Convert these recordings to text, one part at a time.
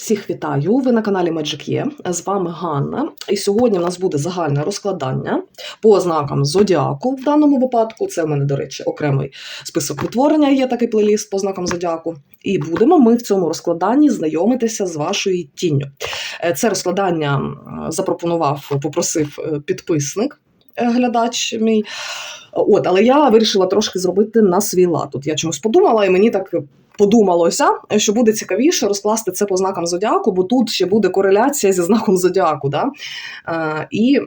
Всіх вітаю! Ви на каналі Magic Є. З вами Ганна. І сьогодні в нас буде загальне розкладання по ознакам зодіаку. В даному випадку це в мене, до речі, окремий список витворення. Є такий плейліст по ознакам зодіаку. І будемо ми в цьому розкладанні знайомитися з вашою тінню. Е, Це розкладання запропонував, попросив е, підписник, е, глядач мій. От, але я вирішила трошки зробити на свій лад. Тут я чомусь подумала, і мені так подумалося, що буде цікавіше розкласти це по знакам зодіаку, бо тут ще буде кореляція зі знаком зодіаку. Да? Е, і,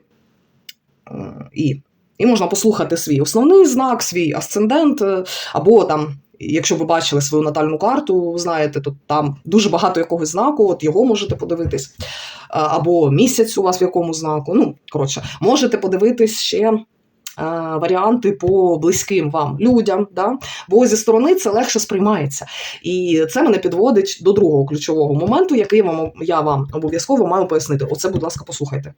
е, і, і можна послухати свій основний знак, свій асцендент, е, або там. Якщо ви бачили свою натальну карту, знаєте, то там дуже багато якогось знаку, от його можете подивитись. Або місяць у вас в якому знаку. Ну, коротше, можете подивитись ще е, варіанти по близьким вам людям, да? бо зі сторони це легше сприймається. І це мене підводить до другого ключового моменту, який я вам обов'язково маю пояснити. Оце, будь ласка, послухайте.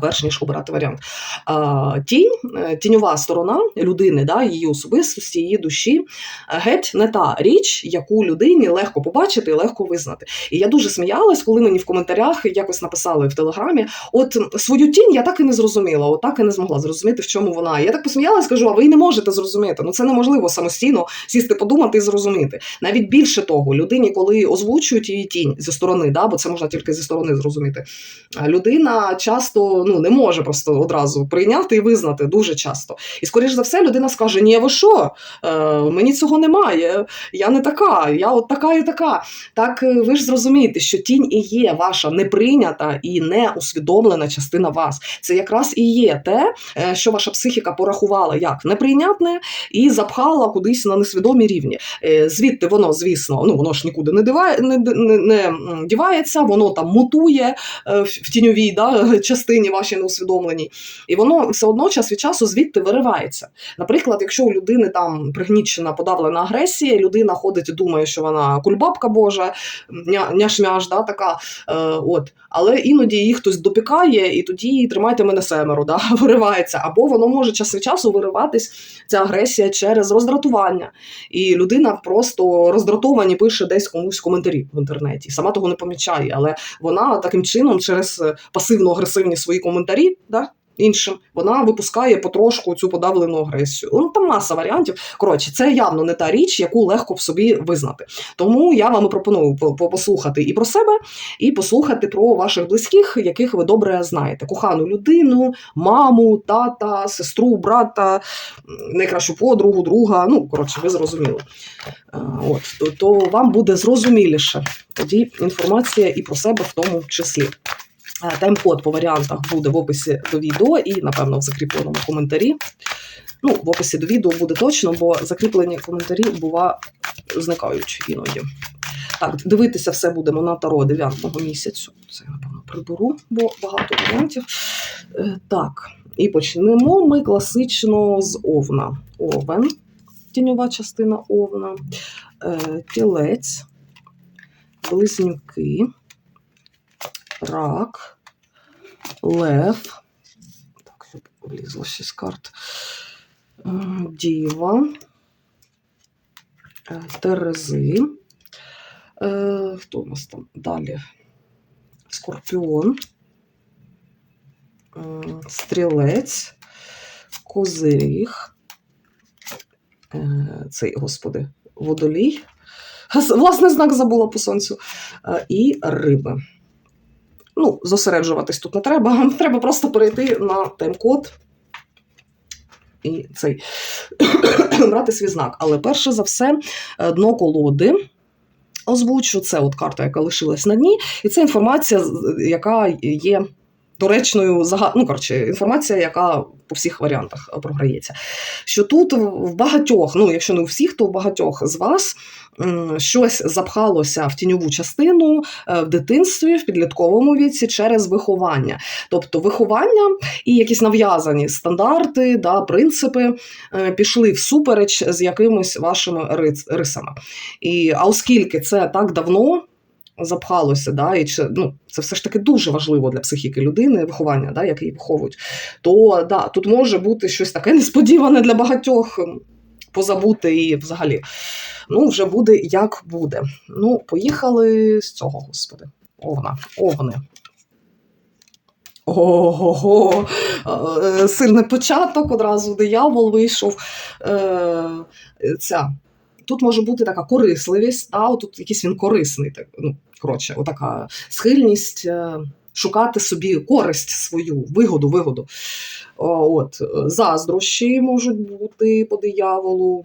Перш ніж обирати варіант. Тінь, е, тіньова сторона людини, да, її особистості, її душі, е, геть не та річ, яку людині легко побачити і легко визнати. І я дуже сміялась, коли мені в коментарях якось написали в телеграмі: от свою тінь я так і не зрозуміла, от так і не змогла зрозуміти, в чому вона. Я так посміялась, кажу, а ви не можете зрозуміти. Ну це неможливо самостійно сісти, подумати і зрозуміти. Навіть більше того, людині, коли озвучують її тінь зі сторони, да, бо це можна тільки зі сторони зрозуміти. Людина часто ну не може просто одразу прийняти і визнати дуже часто. І скоріш за все, людина скаже: Ні, ви що? Е, мені цього немає. Я не така, я от така і така. Так е, ви ж зрозумієте, що тінь і є ваша неприйнята і неусвідомлена частина вас. Це якраз і є те, е, що ваша психіка порахувала як неприйнятне і запхала кудись на несвідомі рівні. Е, Звідти воно, звісно, ну воно ж нікуди не диває, не, не, не дівається, воно там мутує в тіньовій да, частині вашій неусвідомленій, і воно все одно час від часу звідти виривається. Наприклад, якщо у людини там пригнічена подавлена агресія, людина ходить і думає, що вона кульбабка Божа, ня- няшмяш, да, така. Е, от. Але іноді її хтось допікає, і тоді тримайте мене семеро, да, виривається. Або воно може час від часу вириватись, ця агресія через роздратування. І людина просто роздратовані пише десь комусь коментарі в інтернеті. Сама того не помічає, але вона таким чином через пасивно-агресивні свої коментарі. Да, Іншим вона випускає потрошку цю подавлену агресію. Ну там маса варіантів. Коротше, це явно не та річ, яку легко в собі визнати. Тому я вам пропоную по- по- послухати і про себе, і послухати про ваших близьких, яких ви добре знаєте: кохану людину, маму, тата, сестру, брата, найкращу подругу, друга. Ну коротше, ви зрозуміли. Е, От то, то вам буде зрозуміліше тоді інформація і про себе в тому числі. Е, Тайм-код по варіантах буде в описі до відео і, напевно, в закріпленому коментарі. Ну, в описі до відео буде точно, бо закріплені коментарі бува зникають іноді. Так, дивитися все будемо на таро 9 місяцю. Це я, напевно, приберу, бо багато варіантів. Е, Так, і почнемо ми класично з овна. Овен, тіньова частина овна, е, тілець, близнюки рак, лев. Так, щоб влізло з карт. Е, Діва, е, Терези. Хто у нас там далі? Скорпіон, стрілець, козиріг. Цей, господи, водолій. Власне, знак забула по сонцю. Е, І риби ну, зосереджуватись тут не треба. Треба просто перейти на тайм-код і цей брати свій знак. Але перше за все, е, дно колоди. Озвучу, це от карта, яка лишилась на дні, і це інформація, яка є доречною зага... ну, коротше, інформація, яка по всіх варіантах е, програється. Що тут в багатьох, ну якщо не у всіх, то в багатьох з вас щось запхалося в тіньову частину е, в дитинстві, в підлітковому віці через виховання. Тобто виховання і якісь нав'язані стандарти, да, принципи е, пішли всупереч з якимись вашими рисами. І, а оскільки це так давно. Запхалося, да, і чи, ну, це все ж таки дуже важливо для психіки людини, виховання, да, як її виховують. То да, тут може бути щось таке несподіване для багатьох позабути і взагалі. Ну, вже буде як буде. Ну, поїхали з цього, господи. Овна, овни. Ого, е, сильний початок, одразу диявол вийшов. Е, ця. Тут може бути така корисливість, а тут якийсь він корисний. Так, ну, коротше, отака схильність е, шукати собі користь свою, вигоду, вигоду. От, заздрощі можуть бути по дияволу.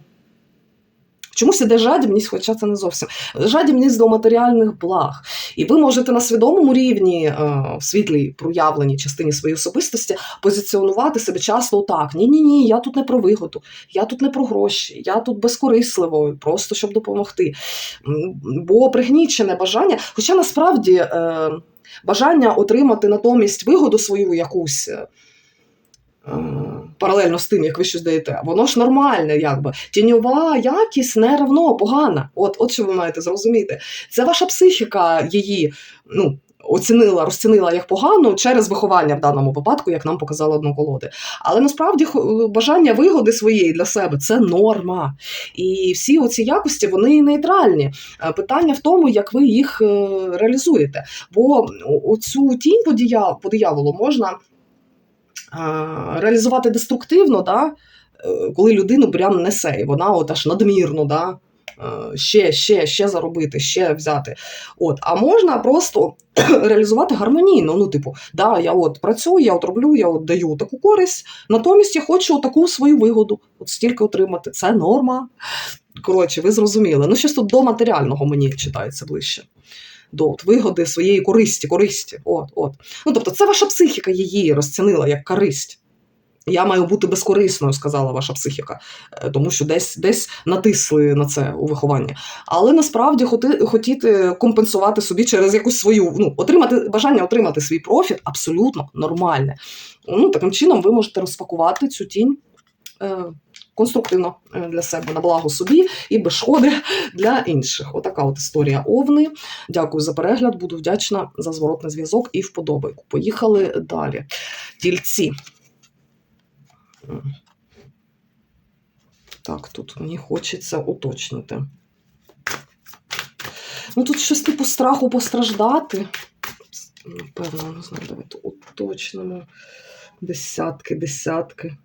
Чомусь іде жадібність, хоча це не зовсім. Жадібність до матеріальних благ. І ви можете на свідомому рівні, е, в світлій проявленій частині своєї особистості, позиціонувати себе часто так: ні-ні ні, я тут не про вигоду, я тут не про гроші, я тут безкорисливо, просто щоб допомогти. Бо пригнічене бажання, хоча насправді е, бажання отримати натомість вигоду свою якусь. Е, Паралельно з тим, як ви щось даєте, воно ж нормальне, якби тіньова якість не равно погана. От, от що ви маєте зрозуміти. Це ваша психіка її ну, оцінила, розцінила як погану через виховання в даному випадку, як нам показали одноколоди. Але насправді бажання вигоди своєї для себе це норма. І всі оці якості вони нейтральні. Е, Питання в тому, як ви їх е, реалізуєте. Бо оцю тінь по дияволу можна реалізувати деструктивно, да, е, коли людину прям несе, і вона от аж надмірно, да, е, ще, ще, ще заробити, ще взяти. От, а можна просто реалізувати гармонійно. Ну, типу, да, я от працюю, я от роблю, я от даю таку користь, натомість я хочу таку свою вигоду, от стільки отримати. Це норма. Коротше, ви зрозуміли. Ну, щось тут до матеріального мені читається ближче. До от, вигоди своєї користі, користі. От, от. Ну, тобто, це ваша психіка її розцінила як користь. Я маю бути безкорисною, сказала ваша психіка, Е, тому що десь, десь натисли на це у вихованні. Але насправді хоти, хотіти компенсувати собі через якусь свою, ну, отримати бажання отримати свій профіт абсолютно нормальне. Ну, таким чином ви можете розпакувати цю тінь е, конструктивно е, для себе на благо собі і без шкоди для інших. Отака от історія овни. Дякую за перегляд. Буду вдячна за зворотний зв'язок і вподобайку. Поїхали далі. Тільці. Так, тут мені хочеться уточнити. Ну, тут щось типу страху постраждати. Напевно, не знаю, давайте уточнимо. Десятки, десятки.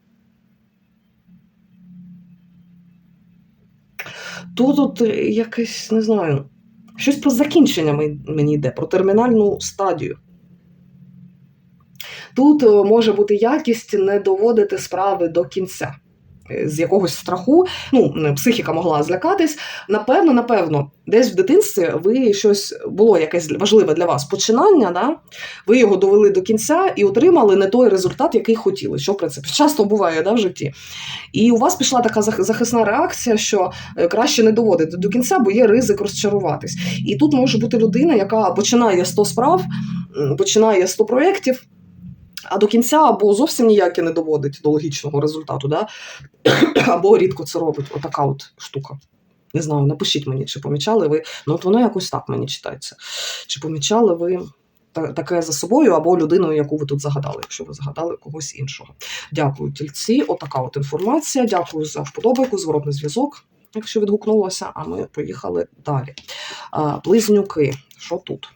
Тут е, якесь, не знаю, щось про закінчення мені йде, про термінальну стадію. Тут е, може бути якість не доводити справи до кінця. Е, З якогось страху, ну, психіка могла злякатись. Напевно, напевно, десь в дитинстві ви щось було якесь важливе для вас починання, да? ви його довели до кінця і отримали не той результат, який хотіли, що в принципі часто буває да, в житті. І у вас пішла така зах- захисна реакція, що е, краще не доводити до кінця, бо є ризик розчаруватись. І тут може бути людина, яка починає 100 справ, починає 100 проєктів. А до кінця або зовсім ніяке не доводить до логічного результату, да? або рідко це робить. Отака от штука. Не знаю, напишіть мені, чи помічали ви. Ну, от воно якось так мені читається. Чи помічали ви таке за собою або людиною, яку ви тут загадали, якщо ви загадали когось іншого. Дякую, тільці. Отака от інформація. Дякую за вподобайку, зворотний зв'язок, якщо відгукнулося. А ми поїхали далі. Близнюки. Що тут?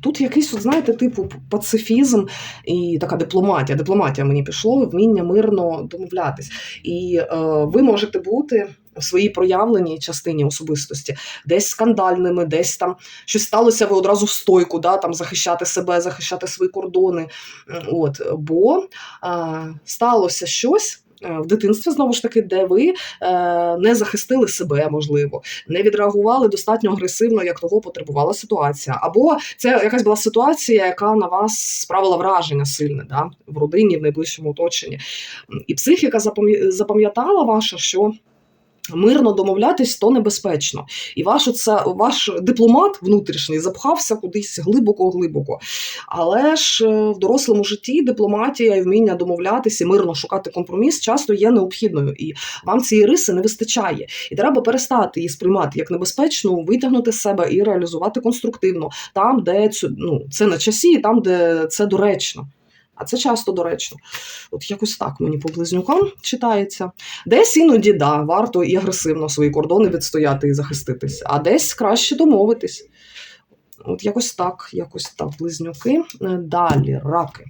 Тут якийсь, от, знаєте, типу пацифізм і така дипломатія. Дипломатія мені пішло, вміння мирно домовлятись. І е, ви можете бути в своїй проявленій частині особистості, десь скандальними, десь там щось сталося, ви одразу в стойку, да, там захищати себе, захищати свої кордони. От, бо е, сталося щось. Е, В дитинстві знову ж таки, де ви е, не захистили себе, можливо, не відреагували достатньо агресивно, як того потребувала ситуація. Або це якась була ситуація, яка на вас справила враження сильне да, в родині, в найближчому оточенні. І психіка запам'ятала ваша, що. Мирно домовлятись то небезпечно, і ваш оце, ваш дипломат внутрішній запхався кудись глибоко-глибоко. Але ж е, в дорослому житті дипломатія і вміння домовлятися, мирно шукати компроміс часто є необхідною, і вам цієї риси не вистачає. І треба перестати її сприймати як небезпечну, витягнути себе і реалізувати конструктивно там, де цю- ну, це на часі, і там, де це доречно. А це часто доречно. От якось так мені по близнюкам читається. Десь іноді да, варто і агресивно свої кордони відстояти і захиститись, а десь краще домовитись. От якось так, якось так, близнюки. Е, Далі, раки.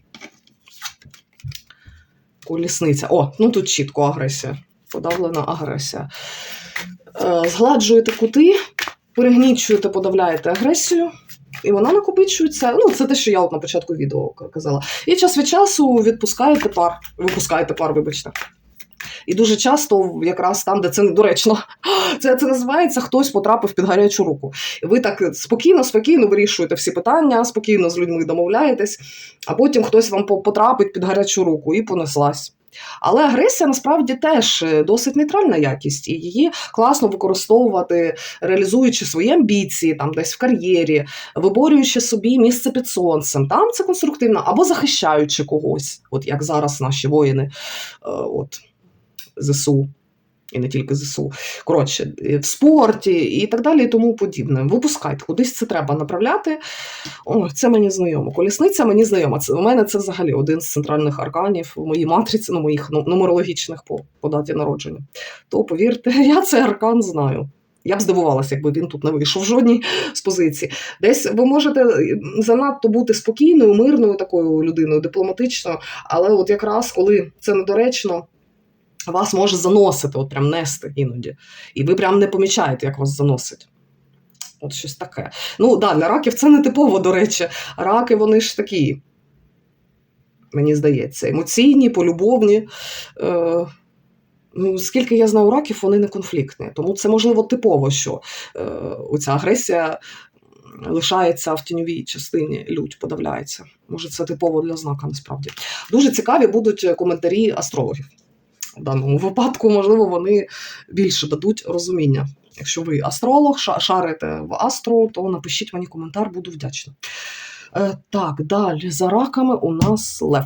Колісниця. О, ну тут чітко агресія. Подавлена агресія. Е, Згладжуєте кути, перегнічуєте, подавляєте агресію, і вона накопичується. Ну, це те, що я от на початку відео казала. І час від часу відпускаєте пар, випускаєте пар, вибачте. І дуже часто, якраз там, де це недоречно, це, це називається хтось потрапив під гарячу руку. Ви так спокійно, спокійно вирішуєте всі питання, спокійно з людьми домовляєтесь, а потім хтось вам потрапить під гарячу руку і понеслась. Але агресія насправді теж е, досить нейтральна якість, і її класно використовувати, реалізуючи свої амбіції, там десь в кар'єрі, виборюючи собі місце під сонцем. Там це конструктивно, або захищаючи когось, от як зараз наші воїни, е, от ЗСУ. І не тільки ЗСУ. Коротше, е, в спорті і так далі, і тому подібне. Випускайте, кудись це треба направляти. О, це мені знайомо. Колісниця мені знайома. Це у мене це взагалі один з центральних арканів в моїй матриці, ну, моїх ну, нумерологічних по, по даті народження. То повірте, я цей аркан знаю. Я б здивувалася, якби він тут не вийшов в жодній з позицій. Десь ви можете е, занадто бути спокійною, мирною такою людиною, дипломатичною, але от якраз коли це недоречно. Вас може заносити, от прям нести іноді. І ви прям не помічаєте, як вас заносить. От щось таке. Ну, да, для раків це не типово, до речі. Раки, вони ж такі, мені здається, емоційні, полюбовні. Е, ну, скільки я знаю раків, вони не конфліктні. Тому це, можливо, типово, що е, оця агресія лишається в тіньовій частині, лють подавляється. Може, це типово для знака, насправді. Дуже цікаві будуть коментарі астрологів. В даному випадку, можливо, вони більше дадуть розуміння. Якщо ви астролог, шарите в астро, то напишіть мені коментар, буду вдячна. Е, так, далі за раками у нас лев.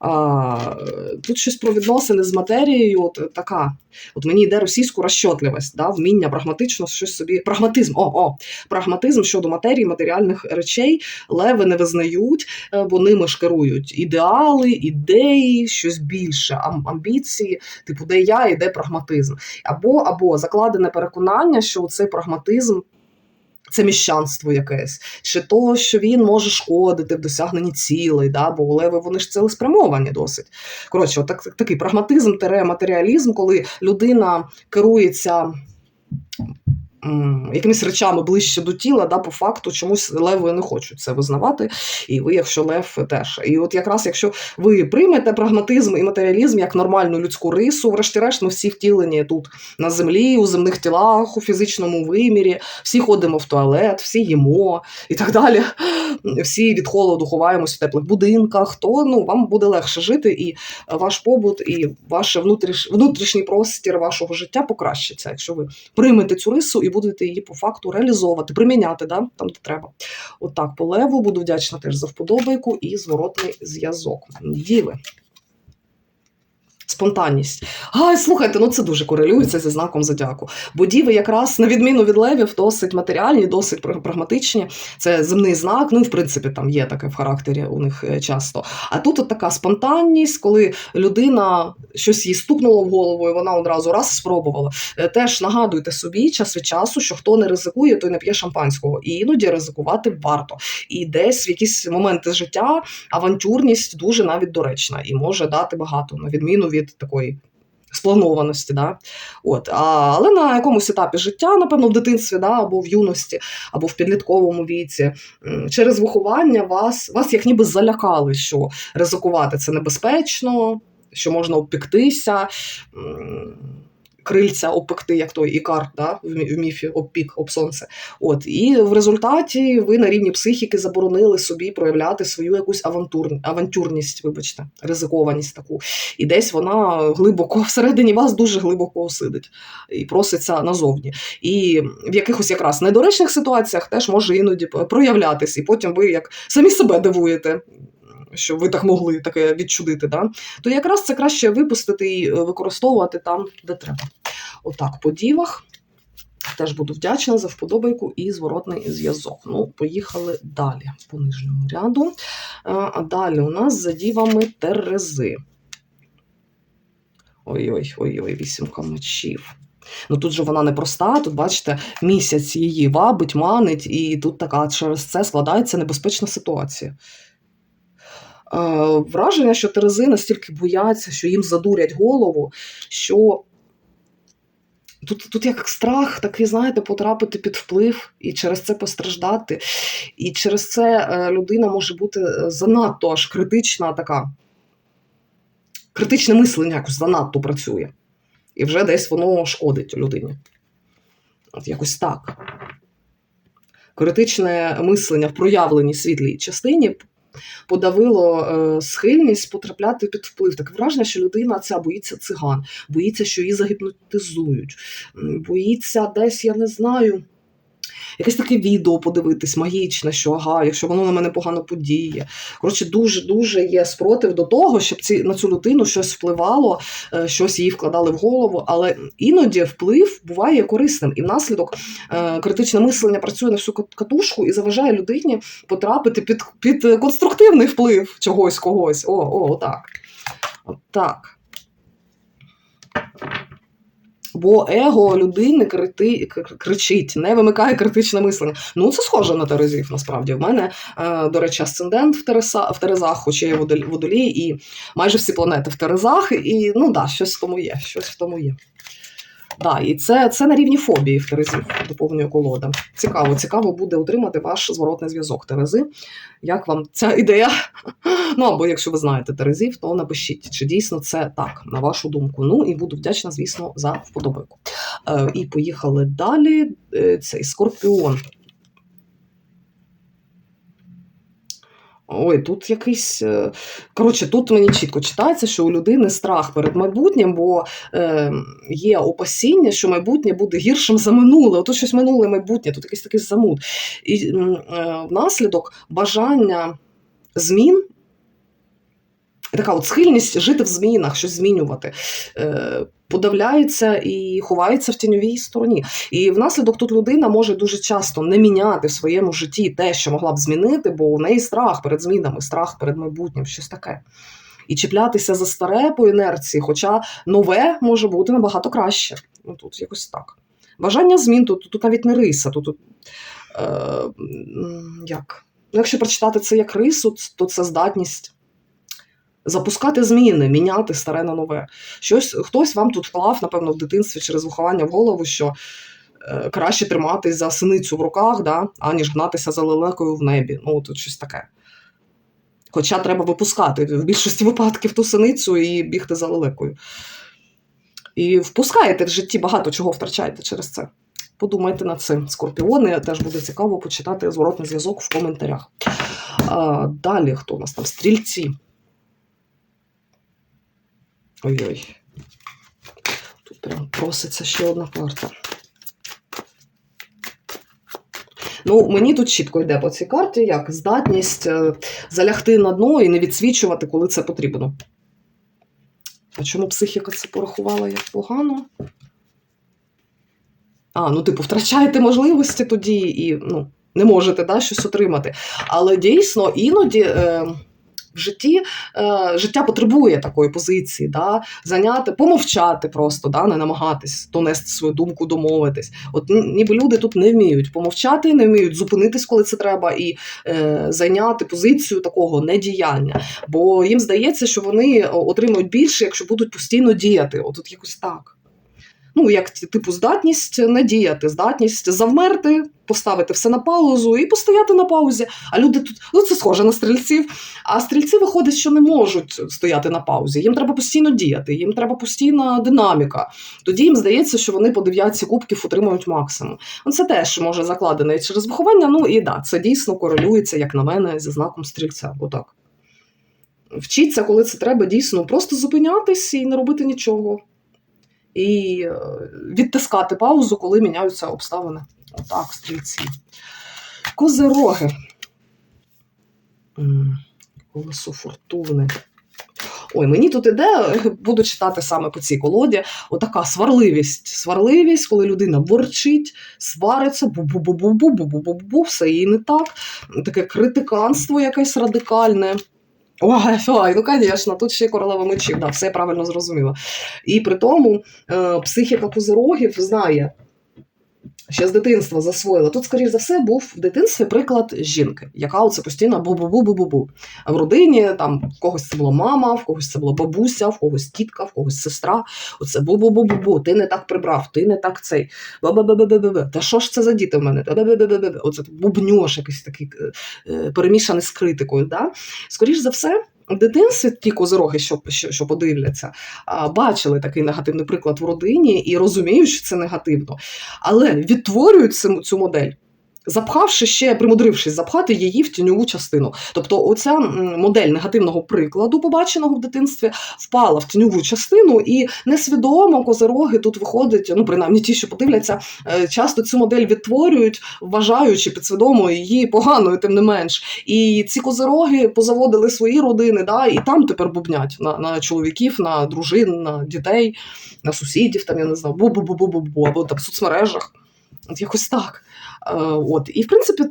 А, тут щось про відносини з матерією, от така. От мені йде російську розчотливість, да, вміння прагматично щось собі. Прагматизм, о, о, прагматизм щодо матерії, матеріальних речей леви не визнають, е, бо ними ж керують ідеали, ідеї, щось більше, ам- амбіції, типу, де я і де прагматизм. Або, або закладене переконання, що цей прагматизм. Це міщанство якесь, чи то, що він може шкодити в досягненні цілей, да? бо леви вони ж цілеспрямовані досить. Коротше, так, такий прагматизм тере матеріалізм, коли людина керується якимись речами ближче до тіла, да, по факту чомусь леви не хочуть це визнавати, і ви, якщо лев, теж. І от якраз якщо ви приймете прагматизм і матеріалізм як нормальну людську рису, врешті-решт, ми всі втілені тут на землі, у земних тілах, у фізичному вимірі, всі ходимо в туалет, всі їмо і так далі. Всі від холоду ховаємось в теплих будинках, то ну, вам буде легше жити, і ваш побут, і ваш внутрішній простір вашого життя покращиться, якщо ви приймете цю рису і будете її по факту реалізовувати, приміняти да, там, де треба. Отак, по леву буду вдячна теж за вподобайку і зворотний зв'язок. Діви. Спонтанність. Ай, слухайте, ну це дуже корелюється зі знаком зодіаку. Бо діви, якраз на відміну від левів, досить матеріальні, досить прагматичні. Це земний знак. Ну, в принципі, там є таке в характері у них е, часто. А тут от така спонтанність, коли людина щось їй стукнуло в голову, і вона одразу раз спробувала. Е, Теж нагадуйте собі час від часу, що хто не ризикує, той не п'є шампанського. І іноді ризикувати варто. І десь в якісь моменти життя авантюрність дуже навіть доречна і може дати багато, на відміну від такої. Спланованості, да? От, а, але на якомусь етапі життя, напевно, в дитинстві, да, або в юності, або в підлітковому віці, через виховання вас, вас як ніби залякали, що ризикувати це небезпечно, що можна обпіктися, крильця обпекти, як той ікар да, в мі- в міфі обпік, об сонце. От, і в результаті ви на рівні психіки заборонили собі проявляти свою якусь авантур, авантюрність, вибачте, ризикованість таку. І десь вона глибоко всередині вас дуже глибоко сидить і проситься назовні. І в якихось якраз недоречних ситуаціях теж може іноді проявлятись, і потім ви як самі себе дивуєте. Що ви так могли таке відчудити, да? то якраз це краще випустити і е, використовувати там, де треба. Отак, по дівах. Теж буду вдячна за вподобайку і зворотний зв'язок. Ну, поїхали далі по нижньому ряду. Е, А далі у нас за дівами Терези. Ой-ой, ой-ой, вісімка мечів. Ну тут же вона не проста, тут, бачите, місяць її вабить, манить, і тут така через це складається небезпечна ситуація. Е, враження, що Терези настільки бояться, що їм задурять голову, що тут, тут як страх, такий, знаєте, потрапити під вплив і через це постраждати. І через це е, людина може бути е, занадто аж критична така. Критичне мислення якось занадто працює. І вже десь воно шкодить людині. От якось так. Критичне мислення в проявленій світлій частині подавило е, схильність потрапляти під вплив. Таке враження, що людина ця боїться циган, боїться, що її загіпнотизують, боїться десь, я не знаю, якесь таке відео подивитись магічне, що ага, якщо воно на мене погано подіє. Коротше, дуже-дуже є спротив до того, щоб ці, на цю людину щось впливало, е, щось їй вкладали в голову. Але іноді вплив буває корисним. І внаслідок е, критичне мислення працює на всю катушку і заважає людині потрапити під, під конструктивний вплив чогось когось. О, о, отак. Отак. Бо его людини крити, кричить, не вимикає критичне мислення. Ну, це схоже на Терезів, насправді. В мене, е, до речі, асцендент в, Тереса, в Терезах, хоча я водолі, і майже всі планети в Терезах. І ну да, щось в тому є. Щось в тому є. Да, і це, це на рівні фобії в Терезів доповнює колода. Цікаво, цікаво буде отримати ваш зворотний зв'язок Терези. Як вам ця ідея? Ну або якщо ви знаєте Терезів, то напишіть, чи дійсно це так, на вашу думку. Ну і буду вдячна, звісно, за вподобайку. Е, і поїхали далі. Е, цей скорпіон. Ой, тут якийсь. е, Коротше, тут мені чітко читається, що у людини страх перед майбутнім, бо е, є опасіння, що майбутнє буде гіршим за минуле. Отут щось минуле майбутнє, тут якийсь такий замут. І е, внаслідок бажання змін. Така от схильність жити в змінах, щось змінювати, е, подавляється і ховається в тіньовій стороні. І внаслідок тут людина може дуже часто не міняти в своєму житті те, що могла б змінити, бо у неї страх перед змінами, страх перед майбутнім, щось таке. І чіплятися за старе по інерції, хоча нове може бути набагато краще. Ну, тут якось так. Бажання змін тут, тут навіть не риса. Тут, тут е, як? Ну, якщо прочитати це як рису, то це здатність запускати зміни, міняти старе на нове. Щось, хтось вам тут вклав, напевно, в дитинстві через виховання в голову, що е, краще триматись за синицю в руках, да, аніж гнатися за лелекою в небі. Ну, тут щось таке. Хоча треба випускати в більшості випадків ту синицю і бігти за лелекою. І впускаєте в житті багато чого втрачаєте через це. Подумайте над цим. Скорпіони теж буде цікаво почитати зворотний зв'язок в коментарях. А, далі хто у нас там? Стрільці. Ой-ой. Тут прям проситься ще одна карта. Ну, мені тут чітко йде по цій карті, як здатність е, залягти на дно і не відсвічувати, коли це потрібно. А чому психіка це порахувала як погано? А, ну, типу, втрачаєте можливості тоді і ну, не можете да, щось отримати. Але дійсно іноді. Е, в житті е, життя потребує такої позиції, да, зайняти, помовчати просто, да, не намагатись донести свою думку, домовитись. От ніби люди тут не вміють помовчати, не вміють зупинитись, коли це треба, і е, зайняти позицію такого недіяння. Бо їм здається, що вони отримують більше, якщо будуть постійно діяти. От тут якось так. Ну, як типу, здатність не діяти, здатність завмерти, поставити все на паузу і постояти на паузі. А люди тут, ну це схоже на стрільців. А стрільці виходить, що не можуть стояти на паузі. Їм треба постійно діяти, їм треба постійна динаміка. Тоді їм здається, що вони по дев'ятці кубків отримують максимум. Ну, Це теж може закладене через виховання. Ну і да, це дійсно корелюється, як на мене, зі знаком стрільця. Отак. Вчіться, коли це треба, дійсно просто зупинятись і не робити нічого. І е, відтискати паузу, коли міняються обставини. Отак, стрільці. Козироги. М, Колесо фортуни. Ой, мені тут іде, буду читати саме по цій колоді. Отака сварливість. Сварливість, коли людина борчить, свариться, бу-бу-бу-бу-бу-бу-бу-бу, все їй не так. Таке критиканство якесь радикальне. Ой, ой, ну звісно, тут ще королева мечів, да, все правильно зрозуміла. І при тому е, психіка козирогів знає, ще з дитинства засвоїла. Тут, скоріш за все, був в дитинстві приклад жінки, яка оце постійно бу-бу-бу-бу-бу-бу. А в родині там в когось це була мама, в когось це була бабуся, в когось тітка, в когось сестра. Оце бу-бу-бу-бу-бу, ти не так прибрав, ти не так цей. Ба-ба-ба-ба-ба-ба. Та що ж це за діти в мене? Оце бубньош якийсь такий е, е, перемішаний з критикою. Да? Скоріш за все. Дитинстві ті козороги, що, що, що подивляться, бачили такий негативний приклад в родині і розуміють, що це негативно, але відтворюють цю модель. Запхавши ще, примудрившись запхати її в тіньову частину. Тобто, оця модель негативного прикладу, побаченого в дитинстві, впала в тіньову частину, і несвідомо козироги тут виходить, ну принаймні ті, що подивляться, е, часто цю модель відтворюють, вважаючи підсвідомо її поганою, тим не менш. І ці козироги позаводили свої родини, да, і там тепер бубнять на, на чоловіків, на дружин, на дітей, на сусідів, там я не знаю, бу-бу-бу-бу-бу, або там в соцмережах. От якось так. Е, От. І, в принципі,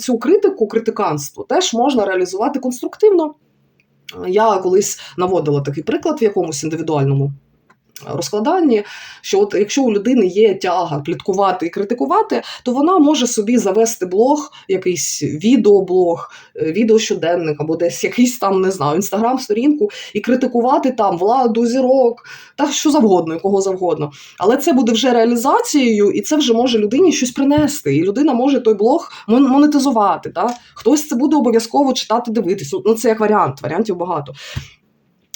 цю критику, критиканство теж можна реалізувати конструктивно. Я колись наводила такий приклад в якомусь індивідуальному розкладанні, що от якщо у людини є тяга пліткувати і критикувати, то вона може собі завести блог, якийсь відеоблог, е, відеощоденник або десь якийсь там, не знаю, інстаграм-сторінку і критикувати там владу, зірок, та що завгодно, кого завгодно. Але це буде вже реалізацією, і це вже може людині щось принести. І людина може той блог монетизувати. Та? Хтось це буде обов'язково читати, дивитися. Ну, це як варіант, варіантів багато.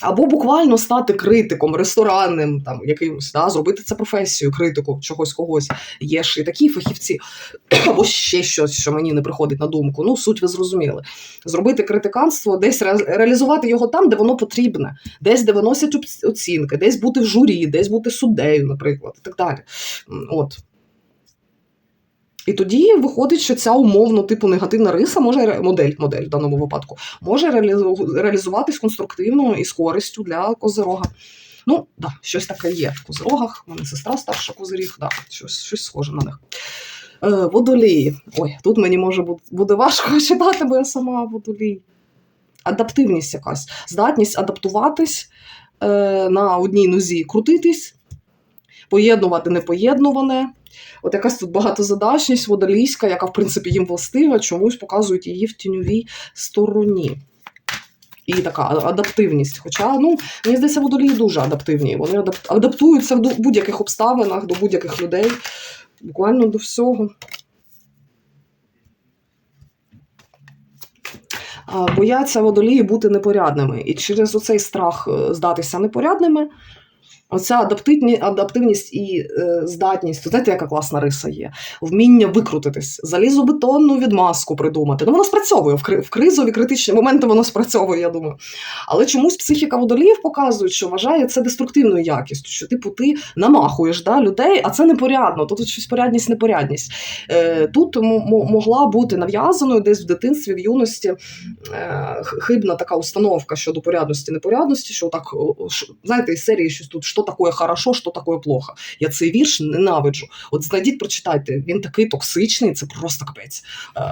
Або буквально стати критиком, ресторанним, там якимось, да, зробити це професію, критику чогось когось. Є ж і такі фахівці, або ще щось, що мені не приходить на думку. Ну, суть ви зрозуміли. Зробити критиканство, десь ре- реалізувати його там, де воно потрібне, десь де виносять оцінки, десь бути в журі, десь бути суддею, наприклад, і так далі. От. І тоді виходить, що ця умовно типу негативна риса може модель, модель в даному випадку може реалізуватись конструктивно і з користю для козирога. Ну, да, щось таке є в козирогах. У мене сестра старша козиріг, да, щось, щось схоже на них. Е, водолії. Ой, тут мені може бу- буде важко читати, бо я сама водолій. Адаптивність якась, здатність адаптуватись е, на одній нозі, крутитись, поєднувати непоєднуване. От якась тут багатозадачність водолійська, яка, в принципі, їм властива, чомусь показують її в тіньовій стороні. І така адаптивність. Хоча, ну, мені здається, водолії дуже адаптивні. Вони адаптуються в будь-яких обставинах, до будь-яких людей, буквально до всього. Бояться водолії бути непорядними. І через оцей страх е, здатися непорядними, оця адаптивні, адаптивність і е, здатність, то знаєте, яка класна риса є? Вміння викрутитись, залізобетонну відмазку придумати. Ну, воно спрацьовує в, кри- в кризові критичні моменти, воно спрацьовує, я думаю. Але чомусь психіка водоліїв показує, що вважає це деструктивною якістю, що типу ти намахуєш да, людей, а це непорядно. Тут щось порядність, непорядність. Е, тут могла бути нав'язаною десь в дитинстві, в юності е, хибна така установка щодо порядності, непорядності, що так, знаєте, із серії щось тут, що таке хорошо, що таке плохо. Я цей вірш ненавиджу. От знайдіть, прочитайте, він такий токсичний, це просто капець. Е,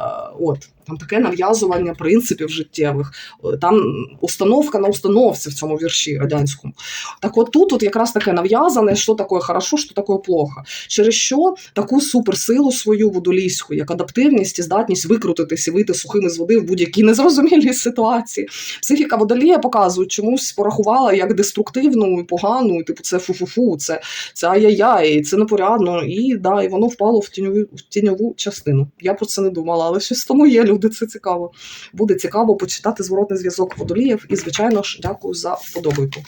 от. Там таке нав'язування принципів життєвих, Е, там установка на установці в цьому вірші радянському. Так от тут от якраз таке нав'язане, що таке хорошо, що таке плохо. Через що таку суперсилу свою водолійську, як адаптивність і здатність викрутитись і вийти сухими з води в будь-якій незрозумілій ситуації. Психіка водолія показує, чомусь порахувала як деструктивну і погану, і, типу, це фу-фу-фу, це, це ай-яй-яй, це непорядно. І да, і воно впало в тіньову, в тіньову частину. Я про це не думала, але щось тому є, люди, це цікаво. Буде цікаво почитати зворотний зв'язок водоліїв. І, звичайно ж, дякую за вподобайку.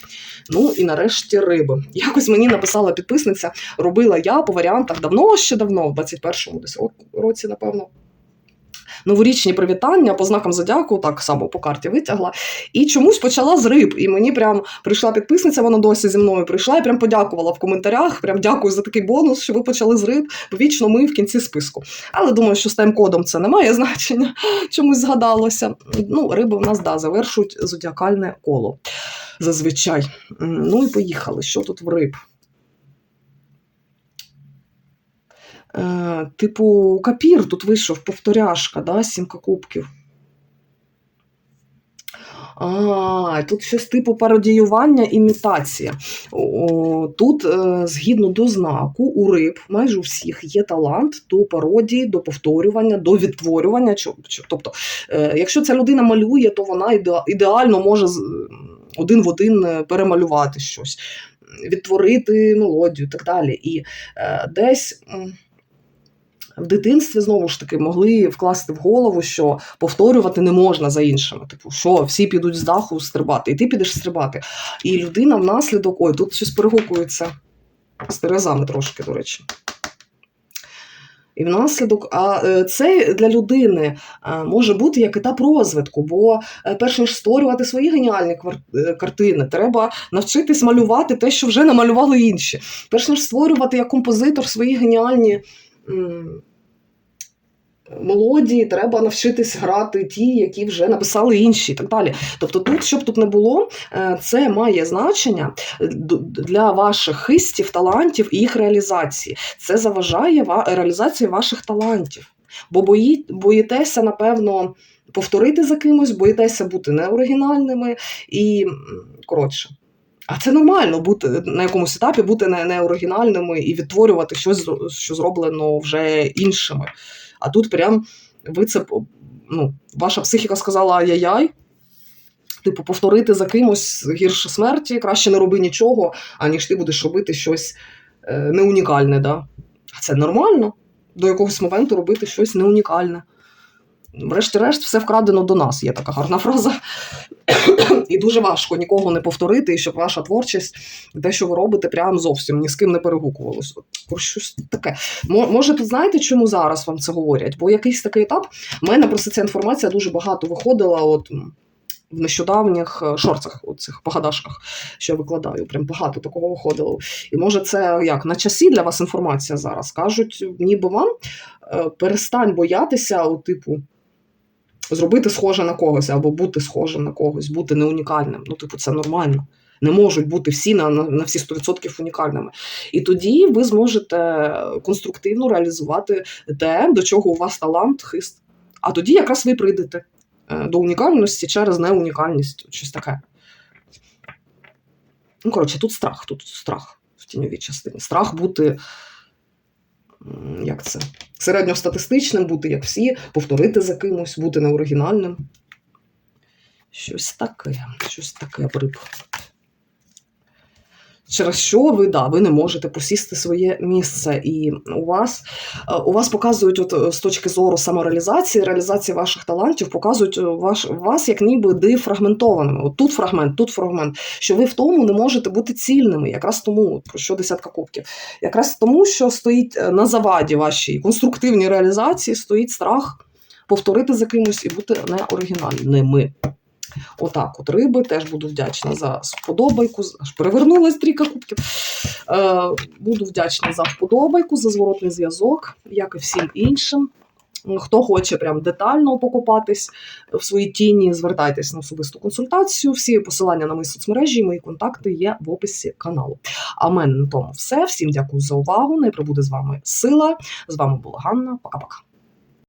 Ну і нарешті риби. Якось мені написала підписниця, робила я по варіантах давно, ще давно, в 21-му десь році, напевно. Новорічні привітання по знакам зодіаку, так само по карті витягла. І чомусь почала з риб. І мені прям прийшла підписниця, вона досі зі мною прийшла і прям подякувала в коментарях. Прям дякую за такий бонус, що ви почали з риб. Вічно ми в кінці списку. Але думаю, що з тайм-кодом це не має значення. Чомусь згадалося. Ну, риби в нас да, завершують зодіакальне коло. Зазвичай. Ну і поїхали. Що тут в риб? Е, типу, капір тут вийшов повторяшка, да, сімка кубків. А, тут щось типу пародіювання, імітація. О, тут, е, згідно до знаку, у риб майже у всіх є талант до пародії, до повторювання, до відтворювання. Тобто, е, якщо ця людина малює, то вона іде- ідеально може один в один е, перемалювати щось, відтворити мелодію і так далі. І е, десь. В дитинстві знову ж таки могли вкласти в голову, що повторювати не можна за іншими. Типу, що всі підуть з даху стрибати, і ти підеш стрибати. І людина внаслідок, ой, тут щось перегукується з терезами трошки, до речі. І внаслідок, а е, це для людини е, може бути як етап розвитку, бо е, перш ніж створювати свої геніальні картини, треба навчитись малювати те, що вже намалювали інші. Перш ніж створювати як композитор свої геніальні мелодії, треба навчитись грати ті, які вже написали інші, і так далі. Тобто, тут, щоб тут не було, е, це має значення е, для ваших хистів, талантів і їх реалізації. Це заважає реалізації ваших талантів. Бо бої, боїтеся, напевно, повторити за кимось, боїтеся бути неоригінальними і коротше. А це нормально бути на якомусь етапі бути неоригінальними і відтворювати щось, що зроблено вже іншими. А тут прям ви це ну, ваша психіка сказала ай-яй-яй. Типу, повторити за кимось гірше смерті, краще не роби нічого, аніж ти будеш робити щось е, неунікальне. Да? Це нормально до якогось моменту робити щось неунікальне. Врешті-решт, все вкрадено до нас, є така гарна фраза. і дуже важко нікого не повторити, щоб ваша творчість, те, що ви робите, прям зовсім ні з ким не перегукувалося. Про щось таке. Може, тут знаєте, чому зараз вам це говорять? Бо якийсь такий етап, в мене просто ця інформація дуже багато виходила. От, в нещодавніх е, шорцах, цих погадашках, що я викладаю, прям багато такого виходило. І може, це як на часі для вас інформація зараз. Кажуть, ніби вам е, перестань боятися, от, типу, зробити схоже на когось або бути схожим на когось, бути неунікальним. Ну, типу, це нормально. Не можуть бути всі на, на, на всі 100% унікальними. І тоді ви зможете конструктивно реалізувати те, до чого у вас талант, хист. А тоді якраз ви прийдете е, до унікальності через неунікальність, щось таке. Ну, коротше, тут страх, тут страх в тіньовій частині. Страх бути, як це, середньостатистичним, бути як всі, повторити за кимось, бути неоригінальним. Щось таке, щось таке бриб. Через що ви, да, ви не можете посісти своє місце, і у вас, е, у вас показують, от, е, з точки зору самореалізації, реалізації ваших талантів, показують е, ваш, вас як ніби дефрагментованими. От тут фрагмент, тут фрагмент, що ви в тому не можете бути цільними. Якраз тому, про що десятка кубків. Якраз тому, що стоїть на заваді вашій конструктивній реалізації, стоїть страх повторити за кимось і бути неоригінальними. Отак, от риби, теж буду вдячна за сподобайку. Аж перевернулась трійка кубків. Е, буду вдячна за вподобайку, за зворотний зв'язок, як і всім іншим. Хто хоче прям детально покопатись в своїй тіні, звертайтесь на особисту консультацію. Всі посилання на мої соцмережі, і мої контакти є в описі каналу. А в мене на тому все. Всім дякую за увагу. Не прибуде з вами сила. З вами була Ганна. Пока-пока.